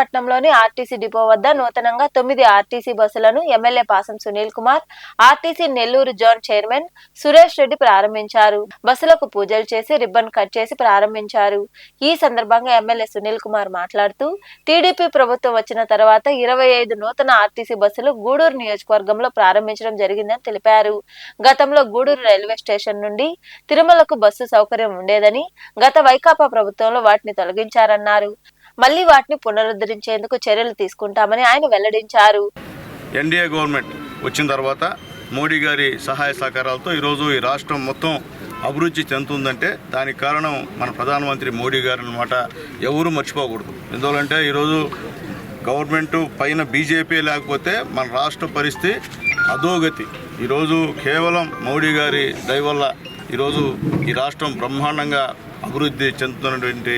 మచిలీపట్నంలోని RTC depot వద్ద నూతనంగా తొమ్మిది ఆర్టీసీ బస్సులను MLA Pasam Sunil Kumar RTC Nellore zone chairman Suresh Reddy ప్రారంభించారు. బస్సులకు పూజలు చేసి రిబ్బన్ కట్ చేసి ప్రారంభించారు. ఈ సందర్భంగా ఎమ్మెల్యే సునీల్ కుమార్ మాట్లాడుతూ టీడీపీ ప్రభుత్వం వచ్చిన తర్వాత ఇరవై ఐదు నూతన ఆర్టీసీ బస్సులు గూడూరు నియోజకవర్గంలో ప్రారంభించడం జరిగిందని తెలిపారు. గతంలో గూడూరు రైల్వే స్టేషన్ నుండి తిరుమలకు బస్సు సౌకర్యం ఉండేదని గత వైకాపా ప్రభుత్వంలో వాటిని తొలగించారన్నారు. మళ్ళీ వాటిని పునరుద్ధరించేందుకు చర్యలు తీసుకుంటామని ఆయన వెల్లడించారు. ఎన్డీఏ గవర్నమెంట్ వచ్చిన తర్వాత మోడీ గారి సహాయ సహకారాలతో ఈరోజు ఈ రాష్ట్రం మొత్తం అభివృద్ధి చెందుతుందంటే దానికి కారణం మన ప్రధానమంత్రి మోడీ గారు అనమాట ఎవరూ మర్చిపోకూడదు. ఎందువలంటే ఈరోజు గవర్నమెంట్ పైన బీజేపీ లేకపోతే మన రాష్ట్ర పరిస్థితి అధోగతి. ఈరోజు కేవలం మోడీ గారి దయవల్ల ఈరోజు ఈ రాష్ట్రం బ్రహ్మాండంగా అభివృద్ధి చెందుతున్నటువంటి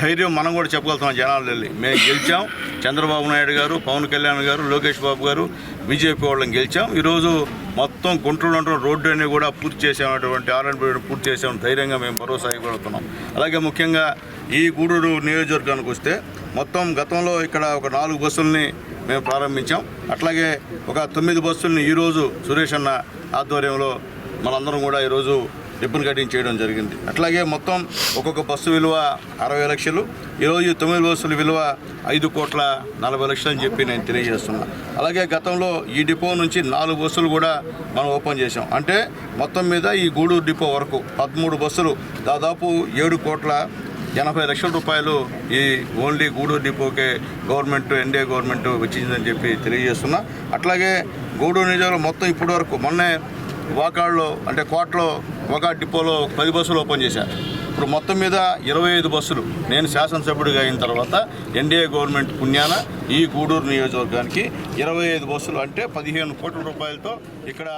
ధైర్యం మనం కూడా చెప్పగలుగుతాం జనాలు వెళ్ళి మేము గెలిచాం. చంద్రబాబు నాయుడు గారు పవన్ కళ్యాణ్ గారు లోకేష్ బాబు గారు బీజేపీ వాళ్ళని గెలిచాం. ఈరోజు మొత్తం గుంటూరు రోడ్డు అన్ని కూడా పూర్తి చేసామటువంటి ఆర్ఎండ్బి పూర్తి చేసాం ధైర్యంగా మేము భరోసా ఇవ్వగలుగుతున్నాం. అలాగే ముఖ్యంగా ఈ గూడూరు నియోజకవర్గానికి వస్తే మొత్తం గతంలో ఇక్కడ ఒక నాలుగు బస్సుల్ని మేము ప్రారంభించాం. అట్లాగే ఒక తొమ్మిది బస్సుల్ని ఈరోజు సురేష్ అన్న ఆధ్వర్యంలో మనందరం కూడా ఈరోజు రిబ్బన్ కటింగ్ చేయడం జరిగింది. అట్లాగే మొత్తం ఒక్కొక్క బస్సు విలువ అరవై లక్షలు. ఈరోజు తొమ్మిది బస్సుల విలువ ఐదు కోట్ల నలభై లక్షలు అని చెప్పి నేను తెలియజేస్తున్నా. అలాగే గతంలో ఈ డిపో నుంచి నాలుగు బస్సులు కూడా మనం ఓపెన్ చేసాం అంటే మొత్తం మీద ఈ గూడూరు డిపో వరకు పదమూడు బస్సులు దాదాపు ఏడు కోట్ల ఎనభై లక్షల రూపాయలు ఈ ఓన్లీ గూడూరు డిపోకే గవర్నమెంట్ ఎన్డీఏ గవర్నమెంట్ వచ్చిందని చెప్పి తెలియజేస్తున్నా. అట్లాగే గూడూరు నిజాలు మొత్తం ఇప్పటి వరకు మొన్నే వాకాడ్లో అంటే కోటలో వాకాడ్ డిపోలో పది బస్సులు ఓపెన్ చేశారు ఇప్పుడు మొత్తం మీద ఇరవై ఐదు బస్సులు. నేను శాసనసభ్యుడిగా అయిన తర్వాత ఎన్డీఏ గవర్నమెంట్ పుణ్యాన ఈ గూడూరు నియోజకవర్గానికి ఇరవై ఐదు బస్సులు అంటే పదిహేను కోట్ల రూపాయలతో ఇక్కడ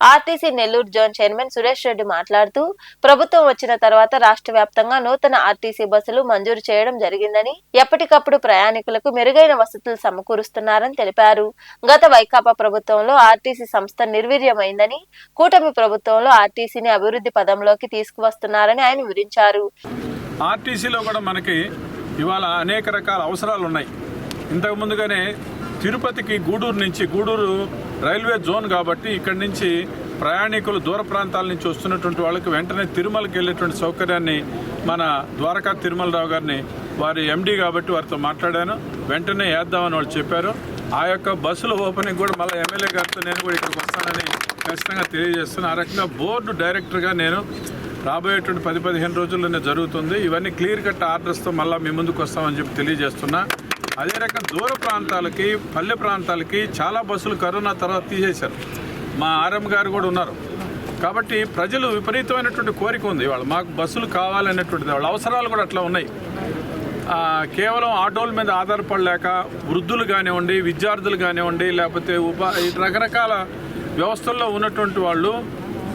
RTC Nellore zone chairman Suresh Reddy మాట్లాడుతూ ప్రభుత్వం వచ్చిన తర్వాత రాష్ట్ర వ్యాప్తంగా నూతన ఆర్టీసీ బస్సులు మంజూరు చేయడం జరిగిందని ఎప్పటికప్పుడు ప్రయాణికులకు మెరుగైన వసతులు సమకూరుస్తున్నారని తెలిపారు. గత వైకాపా ప్రభుత్వంలో ఆర్టీసీ సంస్థ నిర్వీర్యమైందని కూటమి ప్రభుత్వంలో ఆర్టీసీని అభివృద్ధి పదంలోకి తీసుకువస్తున్నారని ఆయన వివరించారు. ఆర్టీసీలో కూడా మనకి ఇవాళ అనేక రకాల అవసరాలు ఉన్నాయి ఇంతకు ముందుగానే తిరుపతికి గూడూరు నుంచి గూడూరు రైల్వే జోన్ కాబట్టి ఇక్కడి నుంచి ప్రయాణికులు దూర ప్రాంతాల నుంచి వస్తున్నటువంటి వాళ్ళకి వెంటనే తిరుమలకి వెళ్ళేటువంటి సౌకర్యాన్ని మన ద్వారకా తిరుమలరావు గారిని వారి ఎండీ కాబట్టి వారితో మాట్లాడాను. వెంటనే వేద్దామని వాళ్ళు చెప్పారు. ఆ యొక్క బస్సుల ఓపెనింగ్ కూడా మళ్ళీ ఎమ్మెల్యే గారితో నేను కూడా ఇక్కడికి వస్తానని ఖచ్చితంగా తెలియజేస్తున్నాను ఆ రకంగా బోర్డు డైరెక్టర్గా నేను రాబోయేటువంటి పది పదిహేను రోజుల్లోనే జరుగుతుంది. ఇవన్నీ క్లియర్ కట్ ఆర్డర్స్తో మళ్ళీ మీ ముందుకు వస్తామని చెప్పి తెలియజేస్తున్నా. అదే రకం దూర ప్రాంతాలకి పల్లె ప్రాంతాలకి చాలా బస్సులు కరోనా తర్వాత తీసేశారు. మా ఆర్ఎం గారు కూడా ఉన్నారు. కాబట్టి ప్రజలు విపరీతమైనటువంటి కోరిక ఉంది. వాళ్ళు మాకు బస్సులు కావాలనేటువంటిది వాళ్ళ అవసరాలు కూడా అట్లా ఉన్నాయి. కేవలం ఆటోల మీద ఆధారపడలేక వృద్ధులు కానివ్వండి విద్యార్థులు కానివ్వండి లేకపోతే ఉపా రకరకాల వ్యవస్థల్లో ఉన్నటువంటి వాళ్ళు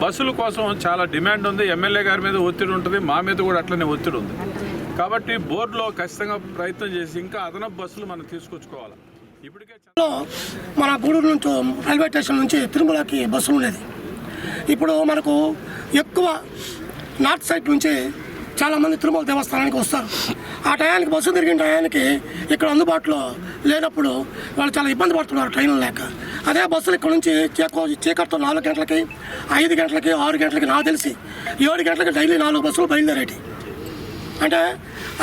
బస్సుల కోసం చాలా డిమాండ్ ఉంది. ఎమ్మెల్యే గారి మీద ఒత్తిడి ఉంటుంది. మా మీద కూడా అట్లనే ఒత్తిడి ఉంది. కాబట్టి బోర్డులో ఖచ్చితంగా ప్రయత్నం చేసి ఇంకా అదనపు బస్సులు మనం తీసుకొచ్చుకోవాలి. ఇప్పటికే మన గూడూరు నుంచి రైల్వే స్టేషన్ నుంచి తిరుమలకి బస్సులు ఉండేది. ఇప్పుడు మనకు ఎక్కువ నార్త్ సైడ్ నుంచి చాలామంది తిరుమల దేవస్థానానికి వస్తారు. ఆ టయానికి బస్సు తిరిగిన టయానికి ఇక్కడ అందుబాటులో లేనప్పుడు వాళ్ళు చాలా ఇబ్బంది పడుతున్నారు ట్రైన్లు లేక. అదే బస్సులు ఇక్కడ నుంచి చేకో చీకటితో నాలుగు గంటలకి ఐదు గంటలకి ఆరు గంటలకి నాకు తెలిసి ఏడు గంటలకి డైలీ నాలుగు బస్సులు బయలుదేరేటి. అంటే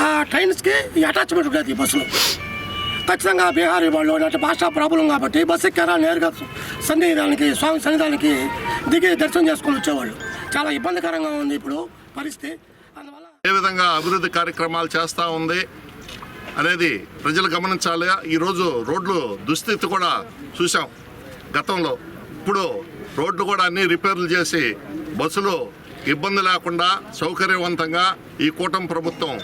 ఆ ట్రైన్స్కి ఈ అటాచ్మెంట్ ఉండేది ఈ బస్సులో. ఖచ్చితంగా బీహారీ వాళ్ళు అంటే భాషా ప్రాబ్లం కాబట్టి బస్సు ఎక్కారా నేరుగా సన్నిధానికి స్వామి సన్నిధానికి దిగి దర్శనం చేసుకొని వచ్చేవాళ్ళు. చాలా ఇబ్బందికరంగా ఉంది ఇప్పుడు పరిస్థితి. అందువల్ల ఏ విధంగా అభివృద్ధి కార్యక్రమాలు చేస్తూ ఉంది అనేది ప్రజలు గమనించాలి. ఈరోజు రోడ్లు దుస్థితి కూడా చూసాం గతంలో. ఇప్పుడు రోడ్లు కూడా అన్ని రిపేర్లు చేసి బస్సులు ఇబ్బంది లేకుండా సౌకర్యవంతంగా ఈ కూటమి ప్రభుత్వం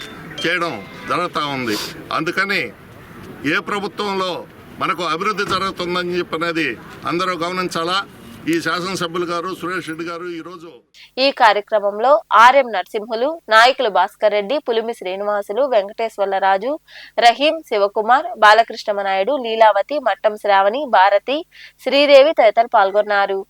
చేయడం జరుగుతూ ఉంది. అందుకని ఏ ప్రభుత్వంలో మనకు అభివృద్ధి జరుగుతుందని చెప్పనేది అందరూ గమనించాలా? ఈ శాసనసభ్యులు గారు సురేష్ రెడ్డి గారు ఈరోజు ఈ కార్యక్రమంలో ఆర్ఎం నరసింహులు నాయకులు భాస్కర్ రెడ్డి పులిమి శ్రీనివాసులు వెంకటేశ్వర్లరాజు రహీం శివకుమార్ బాలకృష్ణమనాయుడు లీలావతి మట్టం శ్రావణి భారతి శ్రీదేవి తదితరులు పాల్గొన్నారు.